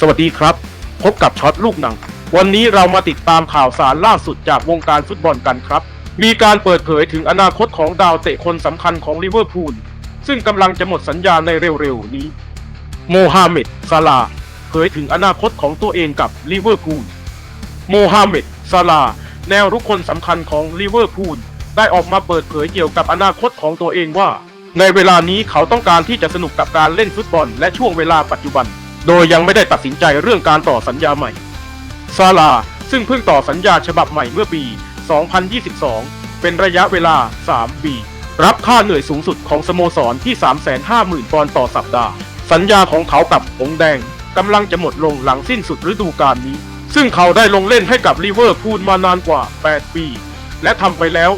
สวัสดีครับ พบกับช็อตลูกหนัง วันนี้เรามาติดตามข่าวสารล่าสุดจากวงการฟุตบอลกันครับ มีการเปิดเผยถึงอนาคตของดาวเตะคนสำคัญของลิเวอร์พูล ซึ่งกำลังจะหมดสัญญาในเร็วๆนี้ โมฮัมเหม็ดซาลาเผยถึงอนาคตของตัวเองกับลิเวอร์พูล โมฮัมเหม็ดซาลาแนวรุกคนสำคัญของลิเวอร์พูลได้ออกมาเปิดเผยเกี่ยวกับอนาคตของตัวเองว่า ในเวลานี้เขาต้องการที่จะสนุกกับการเล่นฟุตบอลและช่วงเวลาปัจจุบัน โดยยังไม่ได้ตัดสินใจเรื่องการต่อสัญญาใหม่ ซาลาซึ่งเพิ่งต่อสัญญาฉบับใหม่เมื่อปี 2022 เป็นระยะเวลา 3 ปี รับค่าเหนื่อยสูงสุดของสโมสรที่ 350,000 ปอนด์ต่อสัปดาห์ สัญญาของเขากับหงแดงกำลังจะหมดลงหลังสิ้นสุดฤดูกาลนี้ ซึ่งเขาได้ลงเล่นให้กับลิเวอร์พูลมานานกว่า 8 ปี และทำไปแล้ว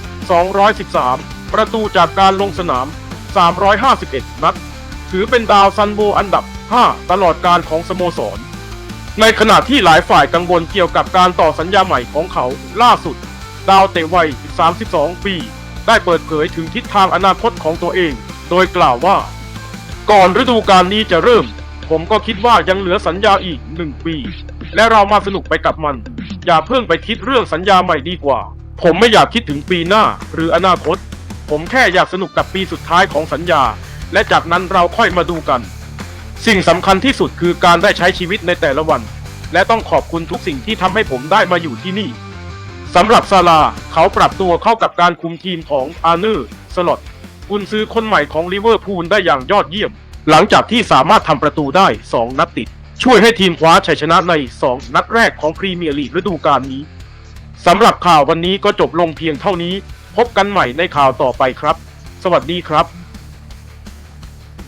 213 ประตูจากการลงสนาม 351 นัด ถือเป็นดาวซันโบอันดับ 5 ตลอดการของสโมสร ในขณะที่หลายฝ่ายกังวลเกี่ยวกับการต่อสัญญาใหม่ของเขาล่าสุด ดาวเตะวัย 32 ปี ได้เปิดเผยถึงทิศทางอนาคตของตัวเอง โดยกล่าวว่า ก่อนฤดูกาลนี้จะเริ่ม ผมก็คิดว่ายังเหลือสัญญาอีก 1 ปี และเรามาสนุกไปกับมัน อย่าเพิ่งไปคิดเรื่องสัญญาใหม่ดีกว่า ผมไม่อยากคิดถึงปีหน้าหรืออนาคต ผมแค่อยากสนุกกับปีสุดท้ายของสัญญา และจากนั้นเราค่อยมาดูกัน สิ่งสำคัญที่สุดคือการได้ใช้ชีวิตในแต่ละวัน และต้องขอบคุณทุกสิ่งที่ทำให้ผมได้มาอยู่ที่นี่สำหรับซาลาเขาปรับตัวเข้ากับการคุมทีมของอาร์เนอร์สลอตกุนซื้อคนใหม่ของลิเวอร์พูลได้อย่างยอดเยี่ยม หลังจากที่สามารถทำประตูได้ 2 นัดติด ช่วยให้ทีมคว้าชัยชนะใน 2 นัดแรกของพรีเมียร์ลีกฤดูกาลนี้สำหรับข่าววันนี้ก็จบลงเพียงเท่านี้ พบกันใหม่ในข่าวต่อไปครับ สวัสดีครับ